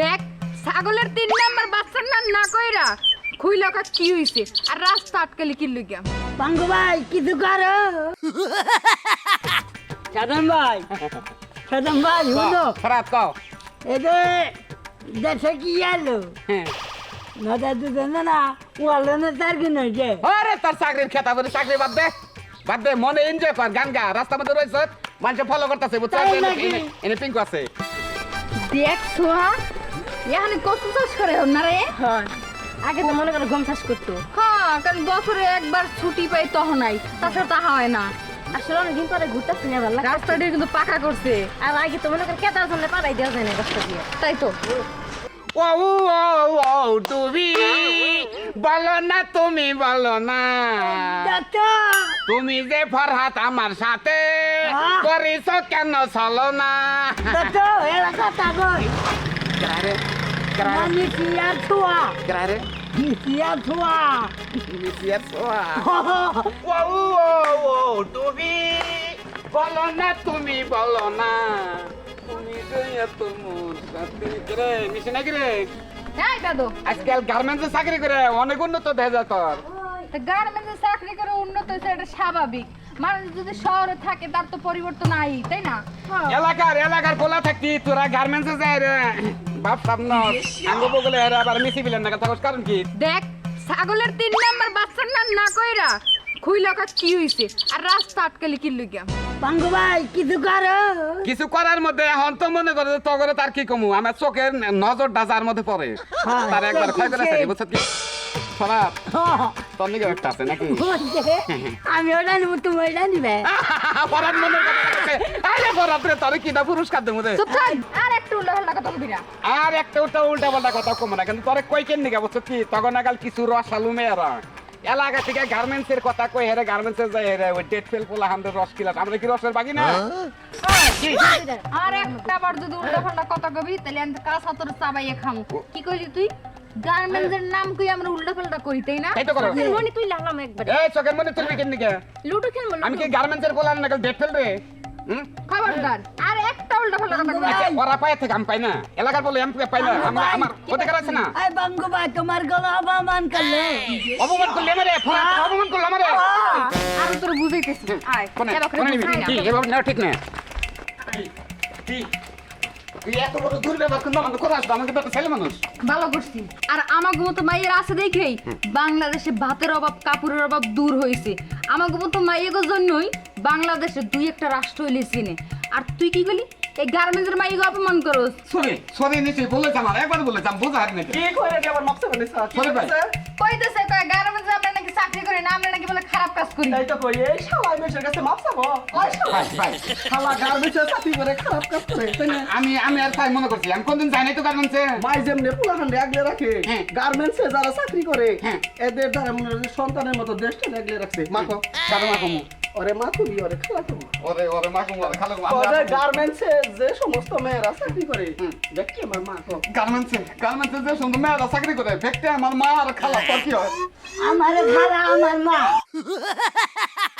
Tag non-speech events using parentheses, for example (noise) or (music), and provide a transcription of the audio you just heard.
দেখ ছাগলের তিন নাম্বার বাচ্চার নাম না কইরা খুইলা কা কি হইছে? আর রাস্তা আটকালি কি লইগা? পাঙ্গু ভাই কিছু করো। সাধন ভাই সাধন ভাই শুনো খারাপ কও। এতে দেশে কি আলো হ্যাঁ। নদা দুজন না ওয়ালো না তার কি নইছে আরে তোর চাকরির খেতা বলে চাকরি বাদ দে। বাদ দে মনে এনজয় কর গান গা রাস্তার মধ্যে রয়েছে। মানুষ ফলো করতেছে বুঝছ? এনে পিঙ্কু আছে। দেখ সোহা এখানে কত চাষ করে না রে হ্যাঁ। আগে তো মনে করো গম চাষ করতো। হ্যাঁ কারণ বছরে একবার ছুটি পাই তখন নাই তাছাড়া তাহা হয় না। আসলে অনেকদিন পরে ঘুরতেছি না ভালো রাস্তাটি কিন্তু পাকা করছে। আর আগে তো মনে করো কেতার জন্য পাড়াই দেওয়া যায় না রাস্তা দিয়ে। তাই তো। ও ও ও তুমি বলো না তুমি বলো না। তুমি যে ফরহাত আমার সাথে! করিস কেন চলো না? তো এলাকা তাগই গ্রারে গ্রারে মানে কি আর ছোয়া গ্রারে কি আর ছোয়া মিসিয়া সোয়া ও ও ও তুমি বলো না তুমি বলো না তুমি যে এত মোর সাথে রে মিশে নাকি রে দাদু আজকাল গার্মেন্টসে চাকরি করে অনেক উন্নত যায় তোর গার্মেন্টসে চাকরি করে উন্নত এটা স্বাভাবিক মানুষ যদি শহরে থাকে তার তো পরিবর্তন আই তাই না? এলাকার এলাকার পোলা থাকতি তোরা গার্মেন্টসে যায় রে বাপ সামন আঙ্গ বগলে এরা আবার মিশি বিলেন না থাকস কারণ কি? দেখ ছাগলের তিন নাম্বার বাচ্চার নাম না কইরা খুইলা কা কি হইছে? আর রাস্তা আটকালি কি লইগা? পাঙ্গু ভাই কিছু করো। কিছু করার মধ্যে এখন তো মনে করে যে তগরে তার কি কমু? আমার চোখের নজর ডাজার মধ্যে পড়ে। হ্যাঁ, তার একবার ক্ষয় করে। বুঝছ কি? খারাপ। (laughs) তোর নিকে একটা আছে নাকি? (laughs) আমি ওটা নিব তুমি ওটা নিবে। (laughs) পরাত করে আরে পরাত রে তোর কি না পুরস্কার দেবো রে। চুপ থাক। আর একটু উল্টা পাল্টা কথা বলবি না। আর একটা উল্টা উল্টা পাল্টা কথা কম না কিন্তু তোরে কই কেন নিকা বুঝছ কি তখন আগাল কিছু রস মেয়েরা। এলাকা থেকে গার্মেন্টস এর কথা কই হেরে গার্মেন্টস এর যাই হেরে ওই ডেট ফেল পোলা হামদের রস কিলাস আমরা কি রসের বাকি না? আর একটা বার যদি উল্টা পাল্টা কথা কবি তাহলে আমি কাজ হাতরে চাবাইয়ে খামু। কি কইলি তুই? গার্মেন্টসের নাম কই আমরা উল্টা পাল্টা করি তাই না? এই তো করো মনি তুই লাগাম একবার। এই চোখের মনে তুলবি কেন নিকা? লুডো খেলব আমি কি গার্মেন্টস এর না ডেট ফেল রে? খবরদার। আর একটা উল্টা পাল্টা কথা আচ্ছা, ওরা পায় থেকে আমি পাই না। এলাকার বলে আমি পাই না। আমার আমার অধিকার আছে না? আই বাঙ্গু ভাই তোমার গলা অপমান করলে। অপমান করলে আমারে অপমান করলে আমারে। আর তোর বুঝাইতেছি আয় কোনে কোনে নিবি। না। কি এভাবে নেওয়া ঠিক না। কি? তুই এত বড় দুর্ব্যবহার কিন্তু আমাকে কোথায় আসবে? আমাকে তো ছেলে মানুষ। ভালো করছি। আর আমার মতো মাইয়ের আছে দেখেই। বাংলাদেশে ভাতের অভাব কাপড়ের অভাব দূর হয়েছে। আমার মতো মাইয়ের জন্যই বাংলাদেশে দুই একটা রাষ্ট্র হইলে চিনে। আর তুই কি করলি? এই গার্মেন্টসের মাইকে অপমান করস। সরি সরি নিশ্চয়ই আমার একবার বোঝা হাত নাকি কি করে ভাই। কইতেছে করি এই তো কই এই শালা মেশের কাছে মাপছাবো ওই শালা। ভাই ভাই শালা গার্মেন্টসে চাকরি করে খারাপ কাজ করে তাই না? আমি আমি আর তাই মনে করছি আমি কোনদিন যাই নাই তো গার্মেন্টসে মাই যেমনি পুলাখান্ডে আগলে রাখে হ্যাঁ। গার্মেন্টসে যারা চাকরি করে হ্যাঁ। এদের সন্তানের মতো দেশটা আগলে রাখছে। মাকো ওরে মা তুমি ওরে খালা তুমি ওরে ওরে মা তুমি ওরে খালো ওরে গার্মেন্টসে যে সমস্ত মেয়েরা চাকরি করে দেখি আমার মা তো। গার্মেন্টসে গার্মেন্টসে যে সমস্ত মেয়েরা চাকরি করে দেখতে আমার মা আর খালা তো কি হয়? আমার খালা আমার মা। (laughs)